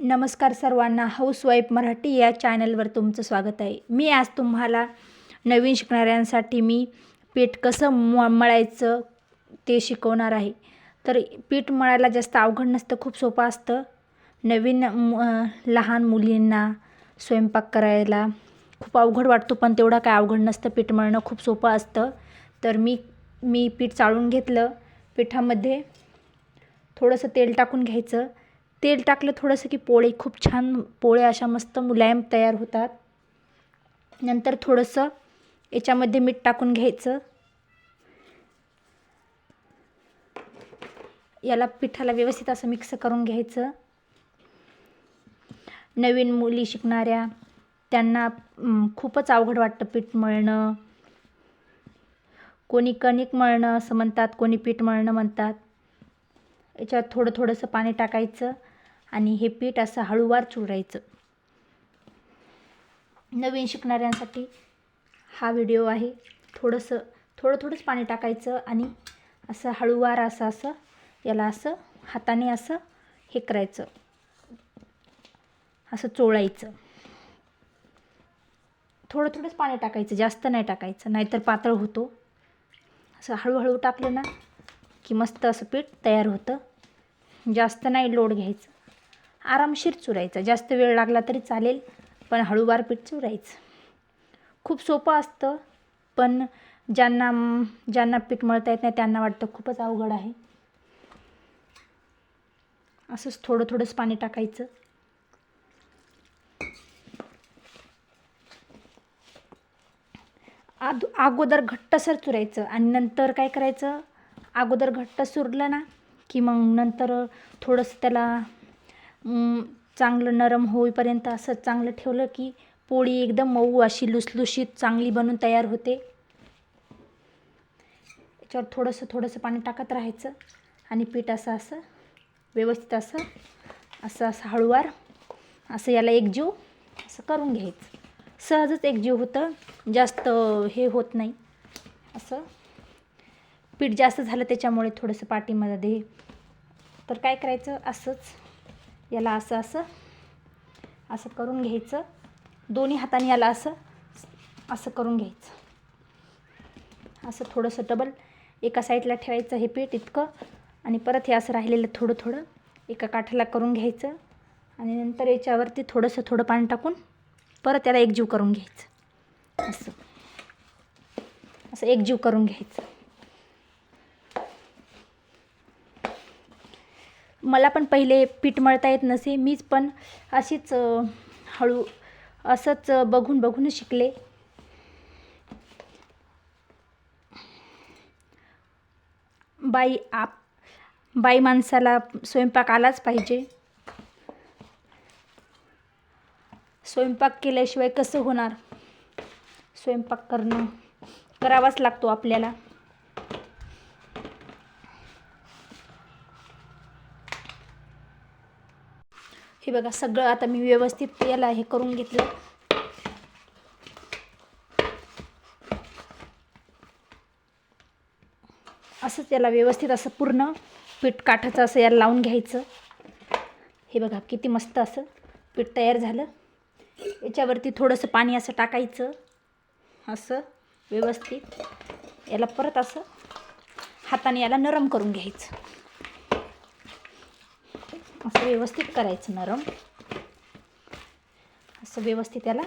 नमस्कार सर्वांना. हाऊसवाईफ मराठी या चॅनलवर तुमचं स्वागत आहे. मी आज तुम्हाला नवीन शिकणाऱ्यांसाठी मी पीठ कसं म मळायचं ते शिकवणार आहे. तर पीठ मळायला जास्त अवघड नसतं खूप सोपं असतं. नवीन लहान मुलींना स्वयंपाक करायला खूप अवघड वाटतो पण तेवढा काय अवघड नसतं. पीठ मळणं खूप सोपं असतं. तर मी मी पीठ चाळून घेतलं. पिठामध्ये थोडंसं तेल टाकून घ्यायचं. तेल टाकलं थोडंसं की पोळे खूप छान पोळे अशा मस्त मुलायम तयार होतात. नंतर थोडंसं याच्यामध्ये मीठ टाकून घ्यायचं. याला पिठाला व्यवस्थित असं मिक्स करून घ्यायचं. नवीन मुली शिकणाऱ्या त्यांना खूपच अवघड वाटतं पीठ मळणं. कोणी कणिक मळणं असं म्हणतात कोणी पीठ मळणं म्हणतात. याच्यात थोडं थोडंसं पाणी टाकायचं. आणि हे पीठ असं हळूवार चुरायचं. नवीन शिकणाऱ्यांसाठी हा व्हिडिओ आहे. थोडंसं थोडं थोडंच पाणी टाकायचं आणि असं हळूवार असं असं याला असं हाताने असं हे करायचं. असं चोळायचं. थोडं थोडंच पाणी टाकायचं जास्त नाही टाकायचं नाहीतर पातळ होतो. असं हळूहळू टाकलं ना की मस्त असं पीठ तयार होतं. जास्त नाही लोड घ्यायचं. आरामशीर चुरायचं. जास्त वेळ लागला तरी चालेल पण हळूवार पीठ चुरायचं. खूप सोपं असतं पण ज्यांना ज्यांना पीठ मळता येत नाही त्यांना वाटतं खूपच अवघड आहे. असंच थोडं थोडंच पाणी टाकायचं. आद अगोदर घट्टसर चुरायचं आणि नंतर काय करायचं? अगोदर घट्ट सुरलं ना की मग नंतर थोडंसं त्याला चांगलं नरम होईपर्यंत असं चांगलं ठेवलं की पोळी एकदम मऊ अशी लुसलुशीत चांगली बनून तयार होते. याच्यावर थोडंसं थोडंसं पाणी टाकत राहायचं आणि पीठ असं असं व्यवस्थित असं असं असं हळूवार असं याला एकजीव असं करून घ्यायचं. सहजच एकजीव होतं जास्त हे होत नाही. असं पीठ जास्त झालं त्याच्यामुळे थोडंसं पाठीमध्ये. तर काय करायचं? असंच याला असं असं असं करून घ्यायचं. दोन्ही हाताने याला असं असं करून घ्यायचं. असं थोडंसं डबल एका साईडला ठेवायचं हे पीठ इतकं आणि परत हे असं राहिलेलं थोडं थोडं एका काठाला करून घ्यायचं. आणि नंतर याच्यावरती थोडंसं थोडं पाणी टाकून परत याला एकजीव करून घ्यायचं. असं. असं एकजीव करून घ्यायचं. मला पण पहिले पीठ मळता येत नसे मीच पण अशीच हळू असंच बघून बघूनच शिकले. बाई आप बाई माणसाला स्वयंपाक आलाच पाहिजे. स्वयंपाक केल्याशिवाय कसं होणार? स्वयंपाक करणं करावाच लागतो आपल्याला. हे बघा सगळं आता मी व्यवस्थित याला हे करून घेतलं. असंच याला व्यवस्थित असं पूर्ण पीठ काठाचं असं याला लावून घ्यायचं. हे बघा किती मस्त असं पीठ तयार झालं. याच्यावरती थोडंसं पाणी असं टाकायचं. असं व्यवस्थित. याला परत असं हाताने याला नरम करून घ्यायचं. असं व्यवस्थित करायचं नरम. असं व्यवस्थित याला